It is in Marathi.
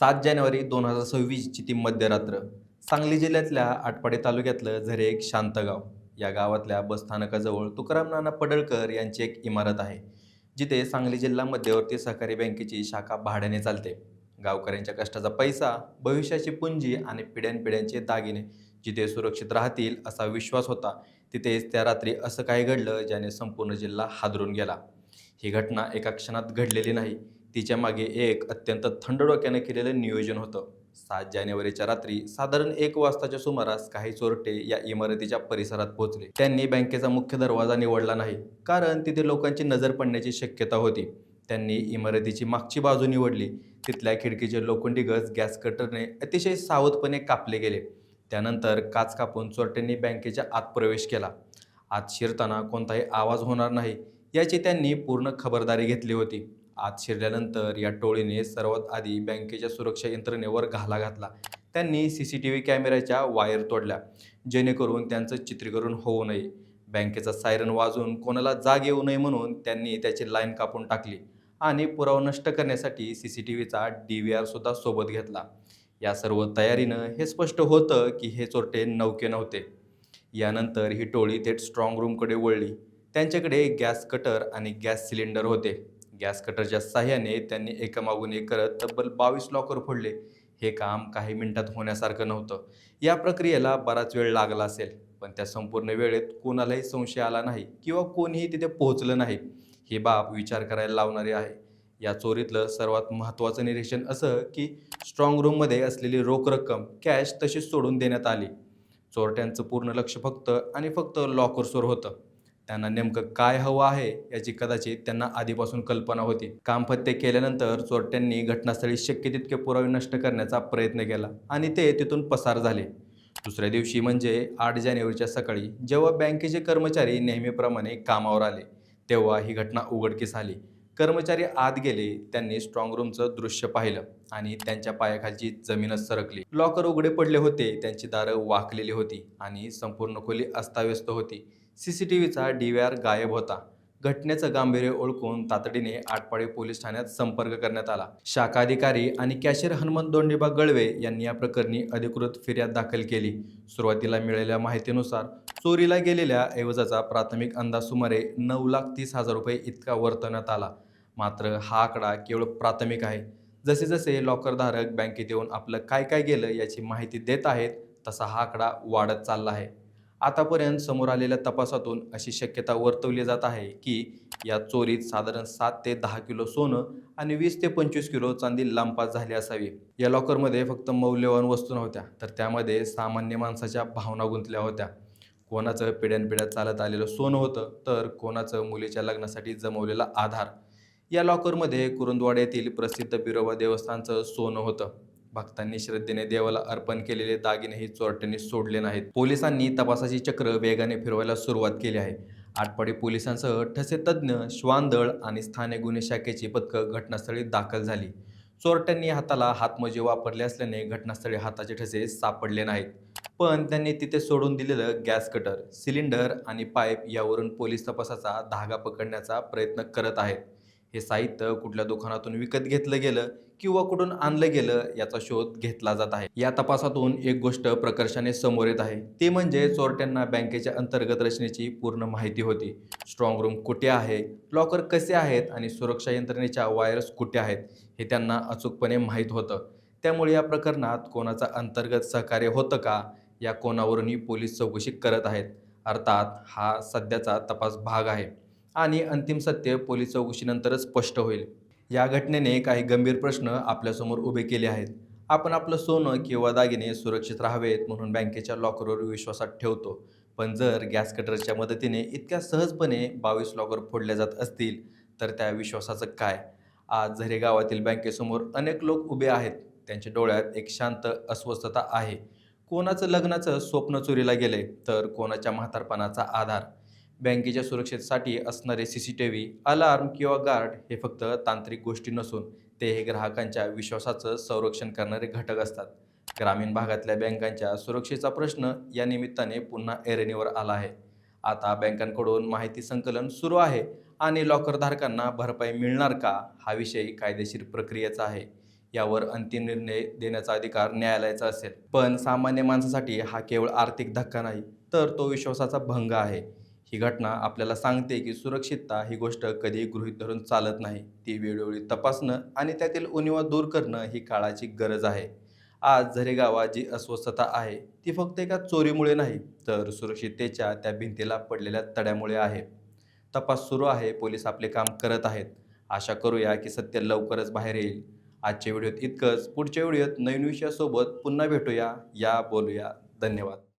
सात जानेवारी दोन हजार सव्वीसची ती मध्यरात्र. सांगली जिल्ह्यातल्या आटपाडी तालुक्यातलं झरे एक शांत गाव. या गावातल्या बसस्थानकाजवळ तुकाराम नाना पडळकर यांची एक इमारत आहे. जिथे सांगली जिल्हा मध्यवर्ती सहकारी बँकेची शाखा भाड्याने चालते. गावकऱ्यांच्या कष्टाचा पैसा भविष्याची पुंजी आणि पिढ्यानपिढ्यांचे दागिने जिथे सुरक्षित राहतील असा विश्वास होता तिथेच त्या रात्री असं काही घडलं ज्याने संपूर्ण जिल्हा हादरून गेला. ही घटना एका क्षणात घडलेली नाही. तिच्यामागे एक अत्यंत थंड डोक्याने केलेलं नियोजन होतं. सात जानेवारीच्या रात्री साधारण एक वाजताच्या सुमारास काही चोरटे या इमारतीच्या परिसरात पोहोचले. त्यांनी बँकेचा मुख्य दरवाजा निवडला नाही कारण तिथे लोकांची नजर पडण्याची शक्यता होती. त्यांनी इमारतीची मागची बाजू निवडली. तिथल्या खिडकीचे लोखंडी गज गॅस कटरने अतिशय सावधपणे कापले गेले. त्यानंतर काच कापून चोरट्यांनी बँकेच्या आत प्रवेश केला. आत शिरताना कोणताही आवाज होणार नाही याची त्यांनी पूर्ण खबरदारी घेतली होती. आत शिरल्यानंतर या टोळीने सर्वात आधी बँकेच्या सुरक्षा यंत्रणेवर घाला घातला. त्यांनी सी सी टी व्ही कॅमेऱ्याच्या वायर तोडल्या. जेणेकरून त्यांचं चित्रीकरण होऊ नये. बँकेचा सायरन वाजून कोणाला जाग येऊ नये म्हणून त्यांनी त्याची लाईन कापून टाकली आणि पुरावा नष्ट करण्यासाठी सी सी टी व्हीचा डी व्ही आरसुद्धा सोबत घेतला. या सर्व तयारीनं हे स्पष्ट होतं की हे चोरटे नौके नव्हते. यानंतर ही टोळी थेट स्ट्रॉंग रूमकडे वळली. त्यांच्याकडे गॅस कटर आणि गॅस सिलेंडर होते. गॅस कटरच्या साह्याने त्यांनी एकामागून एक करत तब्बल बावीस लॉकर फोडले. हे काम काही मिनिटात होण्यासारखं नव्हतं. या प्रक्रियेला बराच वेळ लागला असेल पण त्या संपूर्ण वेळेत कोणालाही संशय आला नाही किंवा कोणीही तिथे पोहोचलं नाही. ही बाब विचार करायला लावणारी आहे. या चोरीतलं सर्वात महत्त्वाचं निरीक्षण असं की स्ट्रॉंग रूममध्ये असलेली रोख रक्कम कॅश तशीच सोडून देण्यात आली. चोरट्यांचं पूर्ण लक्ष फक्त आणि फक्त लॉकर्सवर होतं. त्यांना नेमकं काय हवं आहे याची कदाचित त्यांना आधीपासून कल्पना होती. कामफत्ते केल्यानंतर चोरट्यांनी घटनास्थळी शक्य तितके पुरावे नष्ट करण्याचा प्रयत्न केला आणि ते तिथून पसार झाले. दुसऱ्या दिवशी म्हणजे आठ जानेवारीच्या सकाळी जेव्हा बँकेचे कर्मचारी नेहमीप्रमाणे कामावर आले तेव्हा ही घटना उघडकीस आली. कर्मचारी आत गेले त्यांनी स्ट्रॉंग रूमचं दृश्य पाहिलं आणि त्यांच्या पायाखालची जमीनच सरकली. लॉकर उघडे पडले होते त्यांची दारं वाकलेली होती आणि संपूर्ण खोली अस्ताव्यस्त होती. सी सी टी व्हीचा डी व्ही आर गायब होता. घटनेचं गांभीर्य ओळखून तातडीने आटपाडी पोलीस ठाण्यात संपर्क करण्यात आला. शाखा अधिकारी आणि कॅशियर हनुमंत दोंडीबा गळवे यांनी या प्रकरणी अधिकृत फिर्याद दाखल केली. सुरुवातीला मिळालेल्या माहितीनुसार चोरीला गेलेल्या ऐवजाचा प्राथमिक अंदाज सुमारे नऊ लाख तीस हजार रुपये इतका वर्तवण्यात आला. मात्र हा आकडा केवळ प्राथमिक आहे. जसे जसे लॉकरधारक बँकेत येऊन आपलं काय काय गेलं याची माहिती देत आहेत तसा हा आकडा वाढत चालला आहे. आतापर्यंत समोर आलेल्या तपासातून अशी शक्यता वर्तवली जात आहे की या चोरीत साधारण सात ते दहा किलो सोनं आणि वीस ते पंचवीस किलो चांदी लांबपास झाली असावी. या लॉकरमध्ये फक्त मौल्यवान वस्तू नव्हत्या तर त्यामध्ये सामान्य माणसाच्या भावना गुंतल्या होत्या. कोणाचं पिढ्यानपिढ्या चालत आलेलं सोनं होतं तर कोणाचं मुलीच्या लग्नासाठी जमवलेला आधार. या लॉकरमध्ये कुरुंदवाड येथील प्रसिद्ध बिरोबा देवस्थानचं सोनं होतं. भक्तांनी श्रद्धेने देवाला अर्पण केलेले दागिनेही चोरट्यांनी सोडले नाहीत. पोलिसांनी तपासाची चक्र वेगाने फिरवायला सुरुवात केली आहे. आटपाडी पोलिसांसह ठसे तज्ज्ञ श्वानदळ आणि स्थानिक गुन्हे शाखेची पथकं घटनास्थळी दाखल झाली. चोरट्यांनी हाताला हातमोजे वापरले असल्याने घटनास्थळी हाताचे ठसे सापडले नाहीत. पण त्यांनी तिथे सोडून दिलेलं गॅस कटर सिलेंडर आणि पाईप यावरून पोलीस तपासाचा धागा पकडण्याचा प्रयत्न करत आहेत. हे साहित्य कुठल्या दुकानातून विकत घेतलं गेलं किंवा कुठून आणलं गेलं याचा शोध घेतला जात आहे. या तपासातून एक गोष्ट प्रकर्षाने समोर येत आहे. ते म्हणजे चोरट्यांना बँकेच्या अंतर्गत रचनेची पूर्ण माहिती होती. स्ट्रॉंग रूम कुठे आहे? लॉकर कसे आहेत? आणि सुरक्षा यंत्रणेच्या वायर्स कुठे आहेत? हे त्यांना अचूकपणे माहीत होतं. त्यामुळे या प्रकरणात कोणाचा अंतर्गत सहकार्य होतं का? या कोणावरूनही पोलीस चौकशी करत आहेत. अर्थात हा सध्याचा तपास भाग आहे. आणि अंतिम सत्य पोलीस चौकशीनंतरच स्पष्ट होईल. या घटनेने काही गंभीर प्रश्न आपल्यासमोर उभे केले आहेत. आपण आपलं सोनं किंवा दागिने सुरक्षित राहावेत म्हणून बँकेच्या लॉकरवर विश्वासात ठेवतो. पण जर गॅस कटरच्या मदतीने इतक्या सहजपणे बावीस लॉकर फोडल्या जात असतील तर त्या विश्वासाचं काय? आज झरे गावातील बँकेसमोर अनेक लोक उभे आहेत. त्यांच्या डोळ्यात एक शांत अस्वस्थता आहे. कोणाचं लग्नाचं स्वप्न चोरीला गेले तर कोणाच्या म्हातारपणाचा आधार? बँकेच्या सुरक्षेसाठी असणारे C C T V alarm किंवा गार्ड हे फक्त तांत्रिक गोष्टी नसून ते हे ग्राहकांच्या विश्वासाचं संरक्षण करणारे घटक असतात. ग्रामीण भागातल्या बँकांच्या सुरक्षेचा प्रश्न या निमित्ताने पुन्हा ऐरणीवर आला आहे. आता बँकांकडून माहिती संकलन सुरू आहे आणि लॉकरधारकांना भरपाई मिळणार का हा विषय कायदेशीर प्रक्रियेचा आहे. यावर अंतिम निर्णय देण्याचा अधिकार न्यायालयाचा असेल. पण सामान्य माणसासाठी हा केवळ आर्थिक धक्का नाही तर तो विश्वासाचा भंग आहे. ही घटना आपल्याला सांगते की सुरक्षितता ही गोष्ट कधी गृहीत धरून चालत नाही. ती वेळोवेळी तपासणं आणि त्यातील उणिवा दूर करणं ही काळाची गरज आहे. आज झरे गावात जी अस्वस्थता आहे ती फक्त एका चोरीमुळे नाही तर सुरक्षिततेच्या त्या भिंतीला पडलेल्या तड्यामुळे आहे. तपास सुरू आहे पोलीस आपले काम करत आहेत. आशा करूया की सत्य लवकरच बाहेर येईल. आजच्या व्हिडिओत इतकंच. पुढच्या व्हिडिओत नवीन विषयासोबत पुन्हा भेटूया. या बोलूया. धन्यवाद.